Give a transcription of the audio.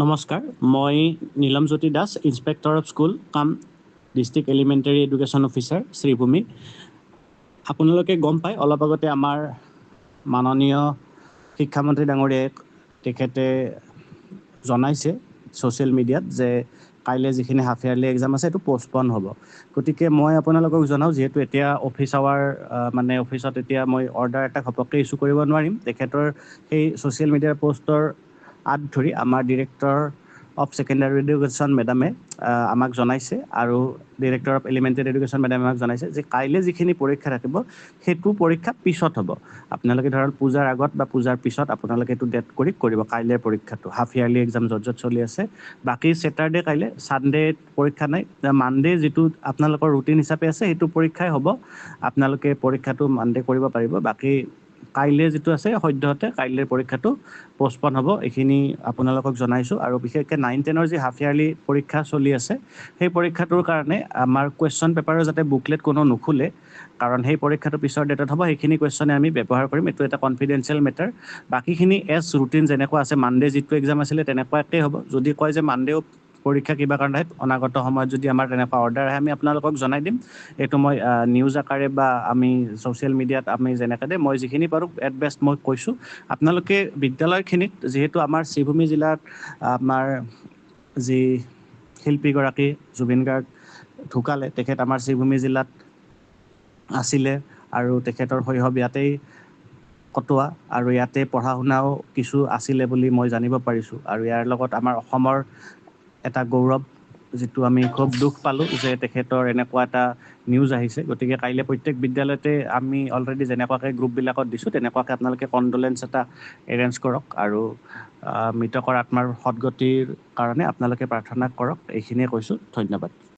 নমস্কাৰ মই Nilamjyoti Das inspector of school cum district elementary education officer Sribhumi. আপোনালোকে গম পায় অলপ আগতে আমাৰ মাননীয় শিক্ষামন্ত্ৰী ডাঙৰীয়াই তেখেতে জনাইছে ছ'চিয়েল মিডিয়াত যে কাইলৈ যিখিনি হাফ ইয়াৰলি এক্সাম আছে সেইটো পষ্টপন হ'ব। গতিকে মই আপোনালোকক জনাওঁ যিহেতু এতিয়া অফিচ আৱাৰ মানে অফিচত এতিয়া মই অৰ্ডাৰ এটা ঘপককৈ ইছ্যু কৰিব নোৱাৰিম। তেখেতৰ সেই ছ'চিয়েল মিডিয়াৰ পষ্টৰ আঁত ধৰি আমাৰ ডিৰেক্টৰ অফ ছেকেণ্ডাৰী এডুকেশ্যন মেডামে আমাক জনাইছে আৰু ডিৰেক্টৰ অফ এলিমেণ্টেৰী এডুকেশ্যন মেডামে আমাক জনাইছে যে কাইলৈ যিখিনি পৰীক্ষা থাকিব সেইটো পৰীক্ষা পিছত হ'ব। আপোনালোকে ধৰক পূজাৰ আগত বা পূজাৰ পিছত আপোনালোকে এইটো ডেট কৰি কৰিব কাইলৈৰ পৰীক্ষাটো। হাফ ইয়াৰলি এক্সাম য'ত য'ত চলি আছে। বাকী ছেটাৰডে কাইলৈ ছানডে পৰীক্ষা নাই মানডে যিটো আপোনালোকৰ ৰুটিন হিচাপে আছে সেইটো পৰীক্ষাই হ'ব। আপোনালোকে পৰীক্ষাটো মানডে কৰিব পাৰিব। বাকী কাইলৈ যিটো আছে সদ্যহতে কাইলৈৰ পৰীক্ষাটো পষ্টপন হ'ব এইখিনি আপোনালোকক জনাইছোঁ। আৰু বিশেষকৈ নাইন টেনৰ যি হাফ ইয়াৰলি পৰীক্ষা চলি আছে সেই পৰীক্ষাটোৰ কাৰণে আমাৰ কুৱেশ্যন পেপাৰৰ যাতে বুকলেট কোনো নুখোলে কাৰণ সেই পৰীক্ষাটো পিছৰ ডেটত হ'ব সেইখিনি কুৱেশ্যনে আমি ব্যৱহাৰ কৰিম। এইটো এটা কনফিডেঞ্চিয়েল মেটাৰ বাকীখিনি এজ ৰুটিন যেনেকুৱা আছে মানডে যিটো এক্সাম আছিলে তেনেকুৱাকৈ হ'ব। যদি কয় যে মানডেও পৰীক্ষা কিবা কাৰণে অনাগত সময়ত যদি আমাৰ তেনেকুৱা অৰ্ডাৰ আহে আমি আপোনালোকক জনাই দিম। এইটো মই নিউজ আকাৰে বা আমি ছ'চিয়েল মিডিয়াত আমি যেনেকৈ দে মই যিখিনি পাৰোঁ এট বেষ্ট মই কৈছোঁ। আপোনালোকে বিদ্যালয়খিনিত যিহেতু আমাৰ শ্ৰীভূমি জিলাত আমাৰ যি শিল্পীগৰাকী জুবিন গাৰ্গ ঢুকালে তেখেত আমাৰ শ্ৰীভূমি জিলাত আছিলে আৰু তেখেতৰ শৈশৱ ইয়াতেই কটোৱা আৰু ইয়াতে পঢ়া শুনাও কিছু আছিলে বুলি মই জানিব পাৰিছোঁ। আৰু ইয়াৰ লগত আমাৰ অসমৰ এটা গৌৰৱ যিটো আমি খুব দুখ পালোঁ যে তেখেতৰ এনেকুৱা এটা নিউজ আহিছে। গতিকে কাইলৈ প্ৰত্যেক বিদ্যালয়তে আমি অলৰেডি যেনেকুৱাকৈ গ্ৰুপবিলাকত দিছোঁ তেনেকুৱাকৈ আপোনালোকে কণ্ডলেঞ্চ এটা এৰেঞ্জ কৰক আৰু মৃতকৰ আত্মাৰ সদগতিৰ কাৰণে আপোনালোকে প্ৰাৰ্থনা কৰক। এইখিনিয়ে কৈছোঁ। ধন্যবাদ।